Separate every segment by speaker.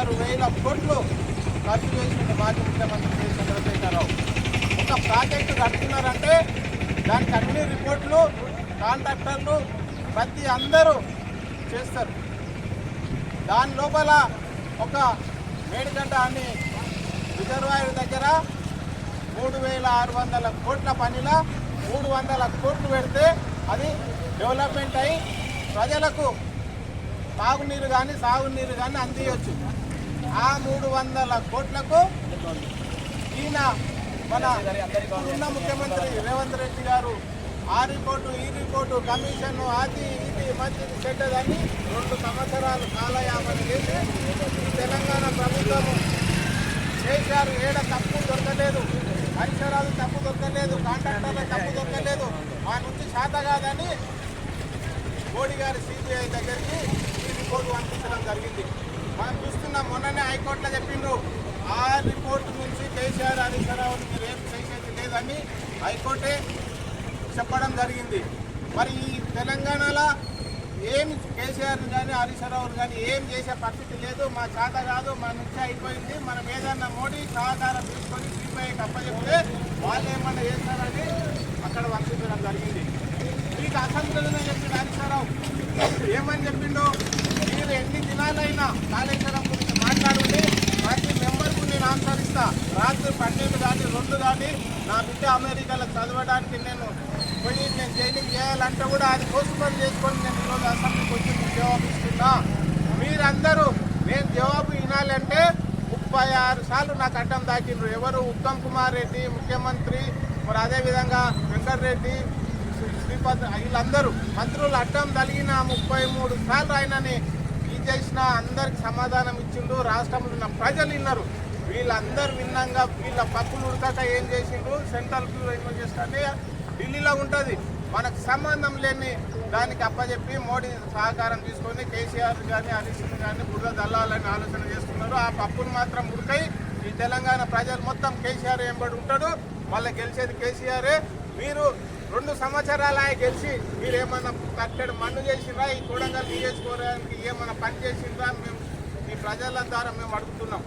Speaker 1: ఆరు వేల కోట్లు ఖర్చు చేసిన మాజీ ముఖ్యమంత్రి కె. చంద్రశేఖరరావు ఒక ప్రాజెక్టు కడుతున్నారంటే దానికి అన్ని రిపోర్ట్లు కాంట్రాక్టర్లు ప్రతి అందరూ చేస్తారు దాని లోపల ఒక మేడిగడ్డ అని రిజర్వాయర్ దగ్గర మూడు వేల ఆరు వందల కోట్ల పనిలో మూడు వందల కోట్లు పెడితే అది డెవలప్మెంట్ అయి ప్రజలకు తాగునీరు కానీ సాగునీరు కానీ అందియొచ్చు ఆ మూడు వందల కోట్లకు ఈయన మన ఉన్న ముఖ్యమంత్రి రేవంత్ రెడ్డి గారు ఆ రిపోర్టు ఈ రిపోర్టు కమిషన్ అది ఇది మంచిది చెడ్డదని రెండు సంవత్సరాలు కాలయాపన చేసి తెలంగాణ ప్రభుత్వము చేశారు. ఏడ తప్పు దొరకలేదు. పరిసరాలు తప్పు దొరకలేదు. కాంట్రాక్టర్ల తప్పు దొరకలేదు. మా నుంచి శాత కాదని మోడీ గారి సిబిఐ దగ్గరికి ఈ రిపోర్టు పంపించడం జరిగింది. మనం చూస్తున్నాం మొన్ననే హైకోర్టులో చెప్పిండ్రు. ఆ రిపోర్టు నుంచి కేసీఆర్ హరీశ్వరరావుని మీరు ఏం చేసేది లేదని హైకోర్టే చెప్పడం జరిగింది. మరి ఈ తెలంగాణలో ఏం కేసీఆర్ కానీ హరీశ్వరరావు కానీ ఏం చేసే పరిస్థితి లేదు మా చేత కాదు మా నుంచి అయిపోయింది. మనం ఏదన్నా మోడీ సహకారం తీసుకొని సిపిఐకి అప్పచెప్తే వాళ్ళు ఏమన్నా చేస్తారని అక్కడ వర్షించడం జరిగింది. మీకు అసెంబ్లీలోనే చెప్పిండు హరీశ్వరరావు ఏమని చెప్పిండో మీరు ఎన్ని దినాలైనా కాళేశ్వరం గురించి మాట్లాడుంటే ప్రతి మెంబర్కు నేను ఆన్సర్ రాత్రి పన్నెండు కానీ రెండు కానీ నా బిడ్డ అమెరికాలో చదవడానికి నేను పోయి నేను జైనింగ్ చేయాలంటే కూడా అది పోస్ట్పోన్ చేసుకొని నేను ఈరోజు అసెంబ్లీకి వచ్చి మీకు జవాబు ఇస్తున్నా. మీరందరూ నేను జవాబు వినాలంటే ముప్పై ఆరు సార్లు నాకు అడ్డం దాకిండ్రు. ఎవరు? ఉత్తమ్ కుమార్ రెడ్డి ముఖ్యమంత్రి మరి అదేవిధంగా వెంకటరెడ్డి శ్రీపద్ వీళ్ళందరూ మంత్రులు అడ్డం తలిగిన ముప్పై మూడు సార్లు ఆయనని చేసిన అందరికి సమాధానం ఇచ్చిండు రాష్ట్రంలో ఉన్న ప్రజలు విన్నారు. వీళ్ళందరూ విన్నాక వీళ్ళ పప్పులు ఉడకక ఏం చేసిండ్రు? సెంట్రల్ బ్యూరో ఇన్వెస్టిగేషన్ అంటే ఢిల్లీలో ఉంటుంది. మనకు సంబంధం లేని దానికి అప్పచెప్పి మోడీ సహకారం తీసుకొని కేసీఆర్ కానీ హరీష్ కానీ బుర్ర దల్లాలని ఆలోచన చేస్తున్నారు. ఆ పప్పును మాత్రం ఉడకై ఈ తెలంగాణ ప్రజలు మొత్తం కేసీఆర్ ఎంబడి ఉంటాడు. మళ్ళీ గెలిచేది కేసీఆరే. మీరు రెండు సంవత్సరాలు ఆయన గెలిచి మీరు ఏమన్నా కట్టడి మన్ను చేసిండ్రా ఈ కూడంగా నియోజకవర్గానికి ఏమన్నా పని చేసిండ్రా మేము ఈ ప్రజల ద్వారా మేము అడుగుతున్నాం.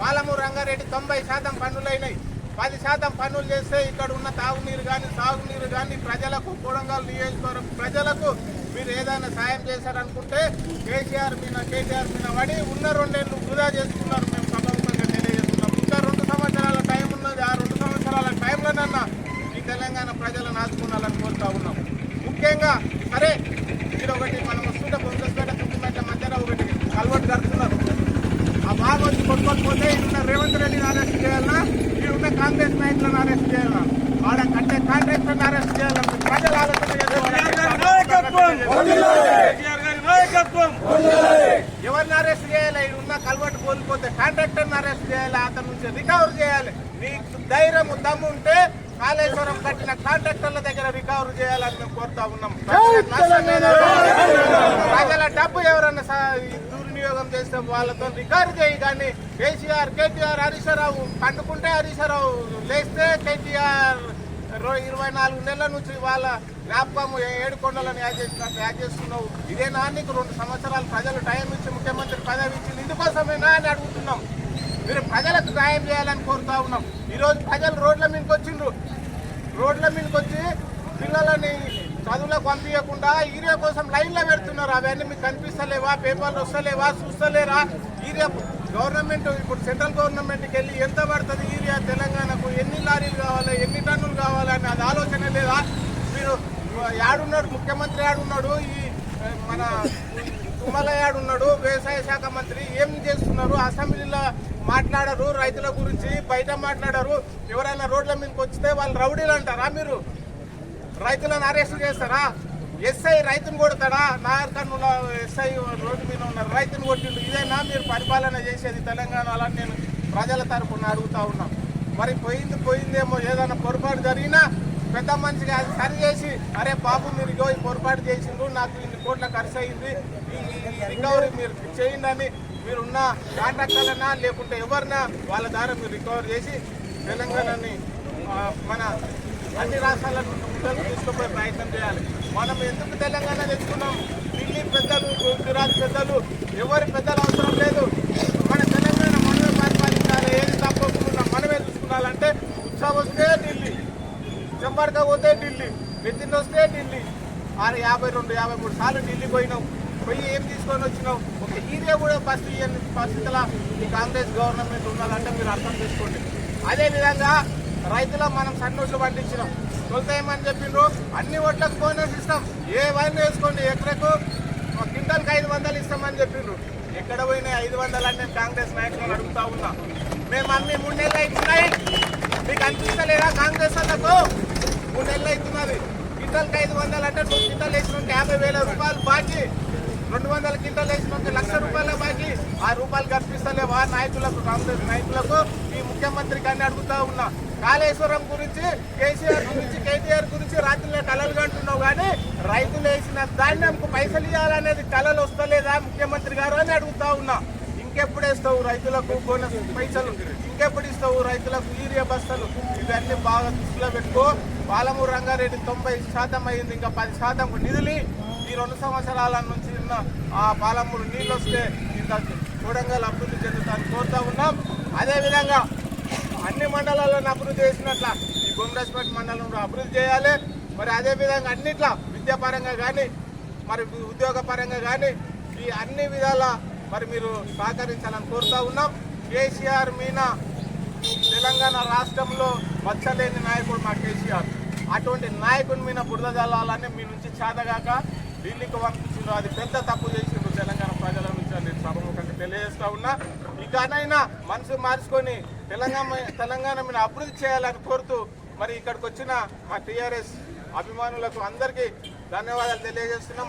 Speaker 1: పాలమూరు రంగారెడ్డి తొంభై శాతం పన్నులు అయినాయి పది శాతం పన్నులు చేస్తే ఇక్కడ ఉన్న తాగునీరు కానీ సాగునీరు కానీ ప్రజలకు కూడంగల్ నియోజకవర్గం ప్రజలకు మీరు ఏదైనా సాయం చేశారనుకుంటే కేసీఆర్ మీద కేసీఆర్ మీద పడి ఉన్న రెండేళ్ళు వృధా చేసుకున్నారు మేము సభాముఖంగా తెలియజేస్తున్నాం ఇంకా రెండు సంవత్సరాల టైం ఉన్నది ఆ రెండు సంవత్సరాల టైంలోనన్నా ఈ తెలంగాణ ప్రజలను ఆదుకోవాలని కోరుతా ఉన్నాం ముఖ్యంగా సరే మీరు ఒకటి మనం వస్తుంటే బొందస్పేట తుమ్మిమెట్ల మధ్యలో ఒకటి కలవట్టు కడుతున్నారు ఆ బాగా వచ్చి కొట్టుకోకపోతే ఇటున్న రేవంత్ రెడ్డిని అరెస్ట్ చేయాలన్నా ఇటున్న కాంగ్రెస్ నాయకులను అరెస్ట్ చేయాలా వాళ్ళ కంటే కాంగ్రెస్ అరెస్ట్ చేయాలన్నా ప్రజలు ఎవరిని అరెస్ట్ చేయాలి ఇక్కడ ఉన్న కలవట్టు కోల్పోతే కాంట్రాక్టర్ని అరెస్ట్ చేయాలి అతని నుంచి రికవర్ చేయాలి నీకు ధైర్యం దమ్ము ఉంటే కాళేశ్వరం కట్టిన కాంట్రాక్టర్ల దగ్గర రికవర్ చేయాలని మేము కోరుతా ఉన్నాం ప్రజల డబ్బు ఎవరన్నా సా- దుర్వినియోగం చేస్తే వాళ్ళతో రికార్డు చేయి కానీ కేసీఆర్ కేటీఆర్ హరీశ్వరరావు పండుకుంటే హరీశ్వరరావు లేస్తే కేటీఆర్ ఇరవై నాలుగు నెలల నుంచి వాళ్ళ జ్ఞాపకం ఏడుకొండలను యాడ్ చేసినట్టు యాడ్ చేస్తున్నావు. ఇదే నీకు రెండు సంవత్సరాలు ప్రజలు టైం ఇచ్చి ముఖ్యమంత్రి పదవి ఇచ్చింది ఇందుకోసమేనా అని అడుగుతున్నాం. మీరు ప్రజలకు న్యాయం చేయాలని కోరుతా ఉన్నాం. ఈరోజు ప్రజలు రోడ్ల మీదకి వచ్చిండ్రు. రోడ్ల మీదకి వచ్చి పిల్లలని చదువులకు పంపించకుండా ఈరియా కోసం లైన్లో పెడుతున్నారు. అవన్నీ మీకు కనిపిస్తలేవా? పేపర్లు వస్తలేవా? చూస్తలేరా? ఈరియా గవర్నమెంట్ ఇప్పుడు సెంట్రల్ గవర్నమెంట్కి వెళ్ళి ఎంత పడుతుంది ఈరియా తెలంగాణకు ఎన్ని లారీలు కావాలి? ఎన్ని టన్నులు కావాలని అది ఆలోచన లేదా? మీరు యాడున్నాడు ముఖ్యమంత్రి యాడున్నాడు ఈ మన తుమ్మలయాడున్నాడు వ్యవసాయ శాఖ మంత్రి ఏం చేస్తున్నారు? అసెంబ్లీలో మాట్లాడరు రైతుల గురించి బయట మాట్లాడరు. ఎవరైనా రోడ్ల మీదకి వచ్చితే వాళ్ళు రౌడీలు అంటారా మీరు? రైతులను అరెస్ట్ చేస్తారా? ఎస్ఐ రైతును కొడతాడా? నాగర్ ఉన్న ఎస్ఐ రోడ్డు మీద ఉన్న రైతును కొట్టిండు. ఇదేనా మీరు పరిపాలన చేసేది? తెలంగాణలో నేను ప్రజల తరఫున అడుగుతా ఉన్నాను మరి పోయింది పోయిందేమో ఏదైనా పొరపాటు జరిగినా పెద్ద మనిషిగా అది సరి చేసి అరే బాబు మీరు ఇగో ఈ పొరపాటు చేసిండ్రు నాకు ఇన్ని కోట్ల ఖర్చు అయింది ఈ రికవరీ మీరు చేయండి అని మీరున్న కాంట్రాక్టర్లనా లేకుంటే ఎవరినా వాళ్ళ ద్వారా మీరు రికవర్ చేసి తెలంగాణని మన అన్ని రాష్ట్రాలను ముఖ్యంగా తీసుకుపోయే ప్రయత్నం చేయాలి. మనం ఎందుకు తెలంగాణ తెచ్చుకున్నాం? ఢిల్లీ పెద్దలు గుజరాత్ పెద్దలు ఎవరి పెద్దలు అవసరం లేదు. మన తెలంగాణ మనమే పరిపాలించాలి. ఏది తప్పకుండా మనమే చూసుకున్నాలంటే ఉత్సాహం వస్తే ఢిల్లీ చెంబడక పోతే ఢిల్లీ నితిన్ వస్తే ఢిల్లీ. ఆరు యాభై రెండు యాభై మూడు సార్లు ఢిల్లీ పోయినాం. పోయి ఏం తీసుకొని వచ్చినాం? ఒక హీరియా కూడా పరిస్థితి పరిస్థితుల ఈ కాంగ్రెస్ గవర్నమెంట్ ఉండాలంటే మీరు అర్థం చేసుకోండి. అదేవిధంగా రైతుల మనం సన్నోట్లు పండించినాం తొలతాయమని ఏమని చెప్పిండ్రు. అన్ని ఓట్లకు బోనస్ ఇస్తాం. ఏ వైన్ వేసుకోండి? ఎకరకు ఒక క్వింటల్కి ఐదు వందలు ఇస్తామని చెప్పిండ్రు. ఎక్కడ పోయినాయి? ఐదు వందలు నేను కాంగ్రెస్ నాయకులను అడుగుతా ఉన్నా. మేము అన్ని మూడు నెలలు అవుతున్నాయి. మీకు అనిపిస్తలేదా కాంగ్రెస్ వాళ్ళకు? మూడు నెలలు అవుతున్నది. క్వింటల్కి ఐదు వందలు అంటే నువ్వు క్వింటల్ వేసినాక యాభై వేల రూపాయలు బాకీ. రెండు వందల క్వింటల్ వేసినాక లక్ష రూపాయల బాకీ. ఆ రూపాయలు కనిపిస్తలేవా? నాయకులకు కాంగ్రెస్ నాయకులకు? ఈ ముఖ్యమంత్రి కానీ అడుగుతా ఉన్నా. కాళేశ్వరం గురించి కేసీఆర్ గురించి కేటీఆర్ గురించి రాత్రిలో కళలు కంటున్నావు కానీ రైతులు వేసిన ధాన్యంకు పైసలు ఇవ్వాలనేది కళలు వస్తలేదా ముఖ్యమంత్రి గారు అని అడుగుతా ఉన్నా. ఇంకెప్పుడు ఇస్తావు రైతులకు బోనస్ పైసలు? ఇంకెప్పుడు ఇస్తావు రైతులకు యూరియా బస్తాలు? ఇవన్నీ బాగా దృష్టిలో పెట్టుకో. పాలమూరు రంగారెడ్డి తొంభై శాతం అయింది ఇంకా పది శాతం నిధులు. ఈ రెండు సంవత్సరాల నుంచి ఉన్న ఆ పాలమూరు నీళ్ళు వస్తే ఇంత చూడంగా అభివృద్ధి చెందుతాను కోరుతా ఉన్నాం. అదేవిధంగా అన్ని మండలాలను అభివృద్ధి చేసినట్ల ఈ బొమ్మరాజ్పేట మండలం కూడా అభివృద్ధి చేయాలి. మరి అదేవిధంగా అన్నిట్లా విద్యాపరంగా కానీ మరి ఉద్యోగపరంగా కానీ ఈ అన్ని విధాల మరి మీరు సహకరించాలని కోరుతా ఉన్నాం. కేసీఆర్ మీన తెలంగాణ రాష్ట్రంలో వచ్చలేని నాయకుడు మా కేసీఆర్. అటువంటి నాయకుని మీద బురద జల్లాలని మీ నుంచి చేతగాక ఢిల్లీకి పంపించారు అది పెద్ద తప్పు చేసిండ్రు తెలంగాణ ప్రజల నుంచి అని నేను సభముఖంగా తెలియజేస్తా ఉన్నా. ఇకనైనా మనసు మార్చుకొని తెలంగాణ తెలంగాణ మీద అభివృద్ధి చేయాలని కోరుతూ మరి ఇక్కడికి వచ్చిన మా టీఆర్ఎస్ అభిమానులకు అందరికీ ధన్యవాదాలు తెలియజేస్తున్నాం.